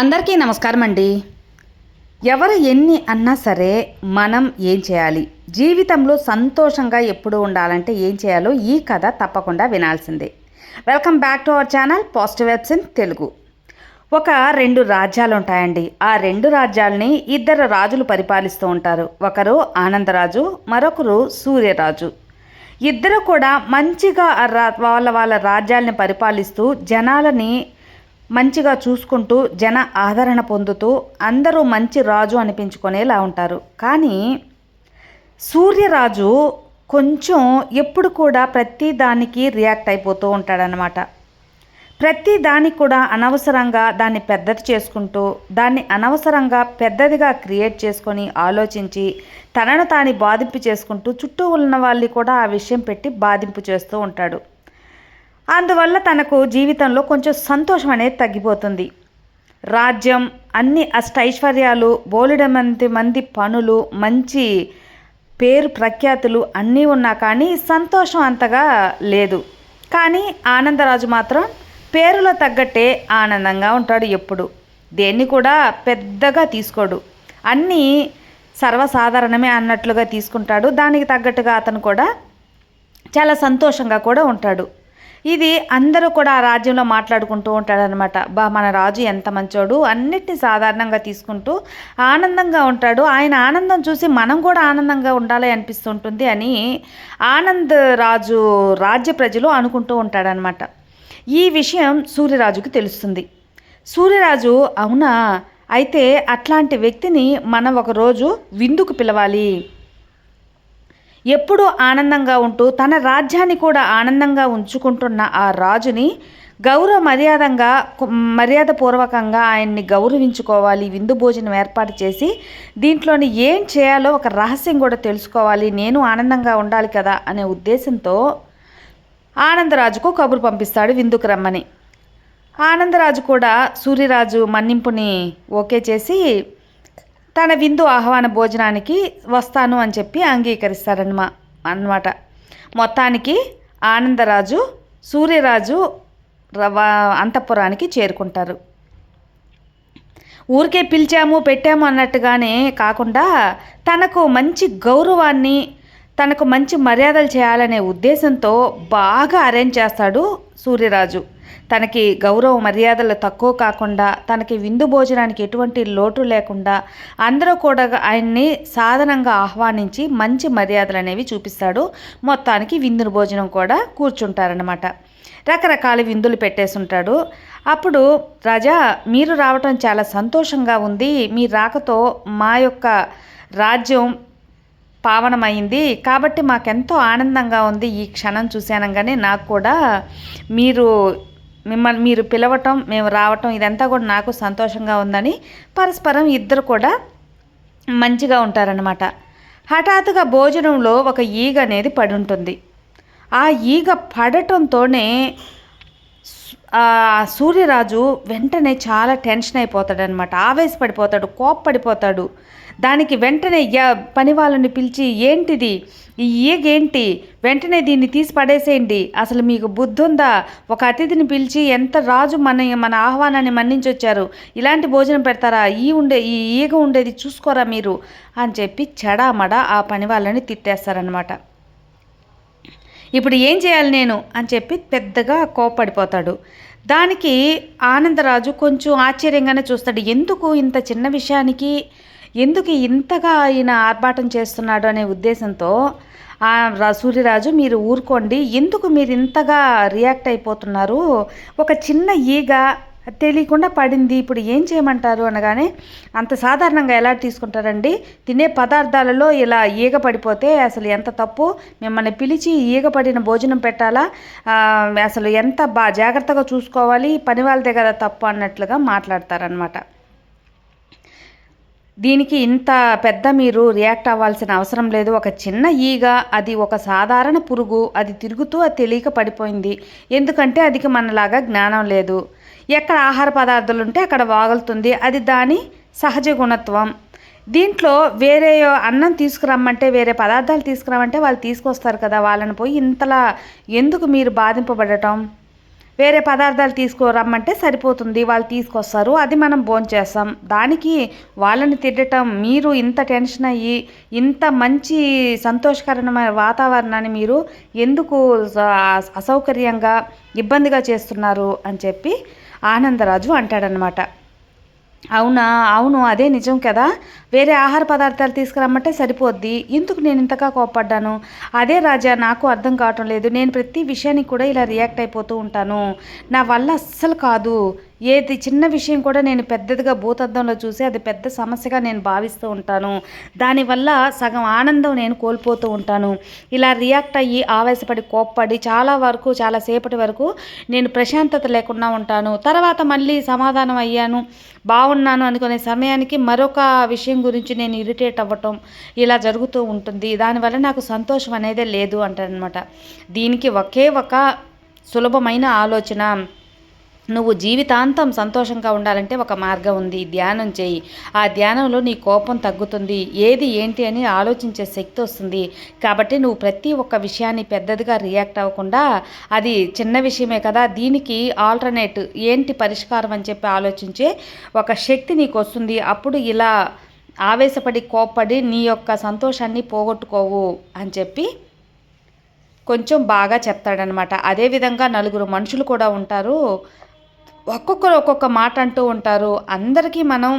అందరికీ నమస్కారం అండి ఎవరు ఎన్ని అన్నా సరే మనం ఏం చేయాలి? జీవితంలో సంతోషంగా ఎప్పుడు ఉండాలంటే ఏం చేయాలో ఈ కథ తప్పకుండా వినాల్సిందే. Welcome back to our channel positive vibes in Telugu. ఒక రెండు రాజ్యాలు ఉంటాయండి. ఆ రెండు రాజ్యాలని ఇద్దరు రాజులు పరిపాలిస్తూ ఉంటారు. ఒకరు ఆనందరాజు మరొకరు సూర్యరాజు. ఇద్దరు కూడా మంచిగా వాళ్ళ వాళ్ళ రాజ్యాల్ని పరిపాలిస్తూ జనాలని మంచిగా చూసుకుంటూ జన ఆదరణ పొందుతూ అందరూ మంచి రాజు అనిపించుకునేలా ఉంటారు. కానీ సూర్యరాజు కొంచెం ఎప్పుడు కూడా ప్రతి దానికి రియాక్ట్ అయిపోతూ ఉంటాడనమాట ప్రతి దానికి కూడా అనవసరంగా దాన్ని పెద్దది చేసుకుంటూ దాన్ని అనవసరంగా పెద్దదిగా క్రియేట్ చేసుకొని ఆలోచించి తనను తాను బాధింపు చేసుకుంటూ చుట్టూ ఉన్న వాళ్ళని కూడా ఆ విషయం పెట్టి బాధింపు చేస్తూ ఉంటాడు. అందువల్ల తనకు జీవితంలో కొంచెం సంతోషం అనేది తగ్గిపోతుంది. రాజ్యం అన్ని అష్టైశ్వర్యాలు బోలెడ మంది మంది పనులు మంచి పేరు ప్రఖ్యాతులు అన్నీ ఉన్నా కానీ సంతోషం అంతగా లేదు. కానీ ఆనందరాజు మాత్రం పేరులో తగ్గట్టే ఆనందంగా ఉంటాడు ఎప్పుడు. దేన్ని కూడా పెద్దగా తీసుకోడు. అన్నీ సర్వసాధారణమే అన్నట్లుగా తీసుకుంటాడు. దానికి తగ్గట్టుగా అతను కూడా చాలా సంతోషంగా కూడా ఉంటాడు. ఇది అందరూ కూడా ఆ రాజ్యంలో మాట్లాడుకుంటూ ఉంటాడనమాట బా మన రాజు ఎంత మంచోడు? అన్నిటిని సాధారణంగా తీసుకుంటూ ఆనందంగా ఉంటాడు. ఆయన ఆనందం చూసి మనం కూడా ఆనందంగా ఉండాలి అనిపిస్తుంటుంది అని ఆనంద్ రాజు రాజ్య ప్రజలు అనుకుంటూ ఉంటాడనమాట ఈ విషయం సూర్యరాజుకి తెలుస్తుంది. సూర్యరాజు అవునా? అయితే అట్లాంటి వ్యక్తిని మనం ఒకరోజు విందుకు పిలవాలి. ఎప్పుడూ ఆనందంగా ఉంటూ తన రాజ్యాన్ని కూడా ఆనందంగా ఉంచుకుంటున్న ఆ రాజుని గౌరవ మర్యాదంగా కు- మర్యాదపూర్వకంగా ఆయన్ని గౌరవించుకోవాలి విందు భోజనం ఏర్పాటు చేసి దీంట్లోని ఏం చేయాలో ఒక రహస్యం కూడా తెలుసుకోవాలి నేను ఆనందంగా ఉండాలి కదా అనే ఉద్దేశంతో ఆనందరాజుకు కబురు పంపిస్తాడు విందుకు రమ్మని. ఆనందరాజు కూడా సూర్యరాజు మన్నింపుని ఓకే చేసి తన విందు ఆహ్వాన భోజనానికి వస్తాను అని చెప్పి అంగీకరిస్తాడనమా అన్నమాట. మొత్తానికి ఆనందరాజు సూర్యరాజు రవ అంతఃపురానికి చేరుకుంటారు. ఊరికే పిలిచాము పెట్టాము అన్నట్టుగానే కాకుండా తనకు మంచి గౌరవాన్ని తనకు మంచి మర్యాదలు చేయాలనే ఉద్దేశంతో బాగా అరేంజ్ చేస్తాడు సూర్యరాజు. తనకి గౌరవ మర్యాదలు తక్కువ కాకుండా తనకి విందు భోజనానికి ఎటువంటి లోటు లేకుండా అందరూ కూడా ఆయన్ని సాధనంగా ఆహ్వానించి మంచి మర్యాదలు అనేవి చూపిస్తాడు. మొత్తానికి విందు భోజనం కూడా కూర్చుంటారనమాట రకరకాల విందులు పెట్టేసుంటాడు అప్పుడు రాజా మీరు రావటం చాలా సంతోషంగా ఉంది. మీ రాకతో మా యొక్క రాజ్యం పావనమైంది. కాబట్టి మాకెంతో ఆనందంగా ఉంది. ఈ క్షణం చూశానంగానే నాకు కూడా మీరు మిమ్మల్ని మీరు పిలవటం మేము రావటం ఇదంతా కూడా నాకు సంతోషంగా ఉందని పరస్పరం ఇద్దరు కూడా మంచిగా ఉంటారనమాట హఠాత్తుగా భోజనంలో ఒక ఈగ అనేది పడి ఉంటుంది ఆ ఈగ పడటంతోనే సూర్యరాజు వెంటనే చాలా టెన్షన్ అయిపోతాడనమాట ఆవేశపడిపోతాడు కోప్పడిపోతాడు. దానికి వెంటనే య- పని వాళ్ళని పిలిచి ఏంటిది? ఈ ఈగ ఏంటి వెంటనే దీన్ని తీసి పడేసేయండి. అసలు మీకు బుద్ధి ఉందా ఒక అతిథిని పిలిచి ఎంత రాజు మన మన ఆహ్వానాన్ని మన్నించి వచ్చారు ఇలాంటి భోజనం పెడతారా? ఈ ఉండే ఈ ఈగ ఉండేది చూసుకోరా మీరు? అని చెప్పి చెడామడ ఆ పని వాళ్ళని తిట్టేస్తారనమాట ఇప్పుడు ఏం చేయాలి నేను? అని చెప్పి పెద్దగా కోపడిపోతాడు దానికి ఆనందరాజు కొంచెం ఆశ్చర్యంగానే చూస్తాడు. ఎందుకు ఇంత చిన్న విషయానికి ఎందుకు ఇంతగా ఆయన ఆర్భాటం చేస్తున్నాడు అనే ఉద్దేశంతో రా- సూర్యరాజు మీరు ఊరుకోండి ఎందుకు మీరు ఇంతగా రియాక్ట్ అయిపోతున్నారు? ఒక చిన్న ఈగ తెలియకుండా పడింది ఇప్పుడు ఏం చేయమంటారు అనగానే అంత సాధారణంగా ఎలా తీసుకుంటారండి? తినే పదార్థాలలో ఇలా ఈగ పడిపోతే అసలు ఎంత తప్పు? మిమ్మల్ని పిలిచి ఈగ పడిన భోజనం పెట్టాలా? అసలు ఎంత బా జాగ్రత్తగా చూసుకోవాలి? పని వాళ్ళదే కదా తప్పు అన్నట్లుగా మాట్లాడతారనమాట దీనికి ఇంత పెద్ద మీరు రియాక్ట్ అవ్వాల్సిన అవసరం లేదు. ఒక చిన్న ఈగ అది ఒక సాధారణ పురుగు అది తిరుగుతూ అది తెలియక పడిపోయింది. ఎందుకంటే అదికి మనలాగా జ్ఞానం లేదు. ఎక్కడ ఆహార పదార్థాలు ఉంటే అక్కడ వాగులుతుంది. అది దాని సహజ గుణత్వం. దీంట్లో వేరే అన్నం తీసుకురమ్మంటే వేరే పదార్థాలు తీసుకురమ్మంటే వాళ్ళు తీసుకొస్తారు కదా వాళ్ళని పోయి ఇంతలా ఎందుకు మీరు బాధింపబడటం? వేరే పదార్థాలు తీసుకురమ్మంటే సరిపోతుంది వాళ్ళు తీసుకొస్తారు అది మనం భోంచేస్తాం. దానికి వాళ్ళని తిట్టడం మీరు ఇంత టెన్షన్ అయ్యి ఇంత మంచి సంతోషకరమైన వాతావరణాన్ని మీరు ఎందుకు అసౌకర్యంగా ఇబ్బందిగా చేస్తున్నారు అని చెప్పి ఆనందరాజు అంటాడనమాట అవునా? అవును అదే నిజం కదా. వేరే ఆహార పదార్థాలు తీసుకురమ్మంటే సరిపోద్ది. ఎందుకు నేను ఇంతగా కోపడ్డాను అదే రాజా నాకు అర్థం కావటం లేదు. నేను ప్రతి విషయానికి కూడా ఇలా రియాక్ట్ అయిపోతూ ఉంటాను. నా వల్ల అస్సలు కాదు. ఏది చిన్న విషయం కూడా నేను పెద్దదిగా భూతద్దంలో చూసి అది పెద్ద సమస్యగా నేను భావిస్తూ ఉంటాను. దానివల్ల సగం ఆనందం నేను కోల్పోతూ ఉంటాను. ఇలా రియాక్ట్ అయ్యి ఆవేశపడి కోప్పడి చాలా వరకు చాలా సేపటి వరకు నేను ప్రశాంతత లేకుండా ఉంటాను. తర్వాత మళ్ళీ సమాధానం అయ్యాను. బాగున్నాను అనుకునే సమయానికి మరొక విషయం గురించి నేను ఇరిటేట్ అవ్వటం ఇలా జరుగుతూ ఉంటుంది. దానివల్ల నాకు సంతోషం అనేదే లేదు అంటారనమాట దీనికి ఒకే ఒక సులభమైన ఆలోచన. నువ్వు జీవితాంతం సంతోషంగా ఉండాలంటే ఒక మార్గం ఉంది. ధ్యానం చేయి. ఆ ధ్యానంలో నీ కోపం తగ్గుతుంది. ఏది ఏంటి అని ఆలోచించే శక్తి వస్తుంది. కాబట్టి నువ్వు ప్రతి ఒక్క విషయాన్ని పెద్దదిగా రియాక్ట్ అవ్వకుండా అది చిన్న విషయమే కదా దీనికి ఆల్టర్నేట్ ఏంటి పరిష్కారం అని చెప్పి ఆలోచించే ఒక శక్తి నీకు వస్తుంది. అప్పుడు ఇలా ఆవేశపడి కోప్పడి నీ యొక్క సంతోషాన్ని పోగొట్టుకోవు అని చెప్పి కొంచెం బాగా చెప్తాడనమాట. అదేవిధంగా నలుగురు మనుషులు కూడా ఉంటారు. ఒక్కొక్కరు ఒక్కొక్క మాట అంటూ ఉంటారు. అందరికీ మనం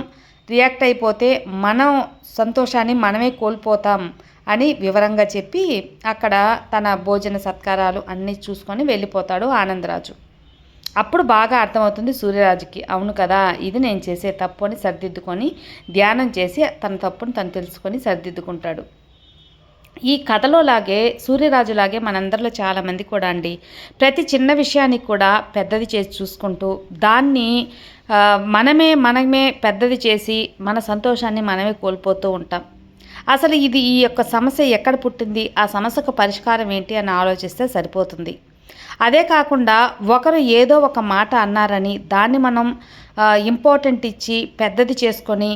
రియాక్ట్ అయిపోతే మనం సంతోషాన్ని మనమే కోల్పోతాం అని వివరంగా చెప్పి అక్కడ తన భోజన సత్కారాలు అన్నీ చూసుకొని వెళ్ళిపోతాడు ఆనందరాజు. అప్పుడు బాగా అర్థమవుతుంది సూర్యరాజుకి అవును కదా ఇది నేను చేసే తప్పు అని సరిదిద్దుకొని ధ్యానం చేసి తన తప్పును తను తెలుసుకొని సరిదిద్దుకుంటాడు. ఈ కథలోలాగే సూర్యరాజులాగే మనందరిలో చాలామంది కూడా అండి. ప్రతి చిన్న విషయానికి కూడా పెద్దది చేసి చూసుకుంటూ దాన్ని మనమే మనమే పెద్దది చేసి మన సంతోషాన్ని మనమే కోల్పోతూ ఉంటాం. అసలు ఇది ఈ యొక్క సమస్య ఎక్కడ పుట్టింది? ఆ సమస్యకు పరిష్కారం ఏంటి అని ఆలోచిస్తే సరిపోతుంది. అదే కాకుండా ఒకరు ఏదో ఒక మాట అన్నారని దాన్ని మనం ఇంపార్టెంట్ ఇచ్చి పెద్దది చేసుకొని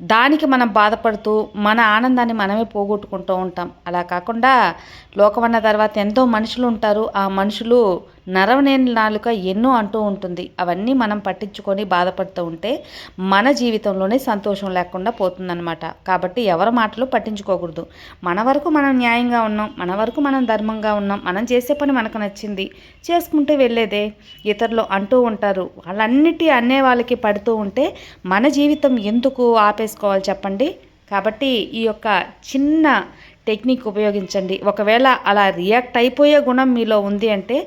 దానికి మనం బాధపడుతూ మన ఆనందాన్ని మనమే పోగొట్టుకుంటూ ఉంటాం. అలా కాకుండా లోకమన్న తర్వాత ఎంతో మనుషులు ఉంటారు. ఆ మనుషులు నరవనేని నాలుక ఎన్నో అంటూ ఉంటుంది. అవన్నీ మనం పట్టించుకొని బాధపడుతూ ఉంటే మన జీవితంలోనే సంతోషం లేకుండా పోతుందన్నమాట. కాబట్టి ఎవరి మాటలు పట్టించుకోకూడదు. మన వరకు మనం న్యాయంగా ఉన్నాం మన వరకు మనం ధర్మంగా ఉన్నాం మనం చేసే పని మనకు నచ్చింది చేసుకుంటూ వెళ్ళేదే ఇతరులు అంటూ ఉంటారు. వాళ్ళన్నిటి అనే వాళ్ళకి పడుతూ ఉంటే మన జీవితం ఎందుకు ఆపేసుకోవాలి చెప్పండి? కాబట్టి ఈ యొక్క చిన్న టెక్నిక్ ఉపయోగించండి. ఒకవేళ అలా రియాక్ట్ అయిపోయే గుణం మీలో ఉంది అంటే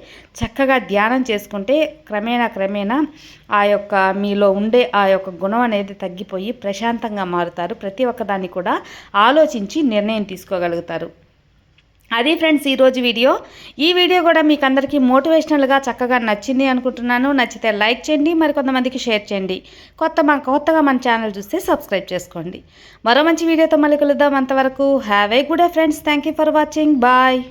చక్కగా ధ్యానం చేసుకుంటే క్రమేణా క్రమేణా ఆ యొక్క మీలో ఉండే ఆ యొక్క గుణం అనేది తగ్గిపోయి ప్రశాంతంగా మారుతారు. ప్రతి ఒక్కదాన్ని కూడా ఆలోచించి నిర్ణయం తీసుకోగలుగుతారు. అది ఫ్రెండ్స్ ఈరోజు వీడియో. ఈ వీడియో కూడా మీకు అందరికీ మోటివేషనల్గా చక్కగా నచ్చింది అనుకుంటున్నాను. నచ్చితే లైక్ చేయండి మరి కొంతమందికి షేర్ చేయండి. కొత్త మా కొత్తగా మన ఛానల్ చూస్తే సబ్స్క్రైబ్ చేసుకోండి. మరో మంచి వీడియోతో మళ్ళీ కలుద్దాం. అంతవరకు have a good friends. Thank you for watching. Bye.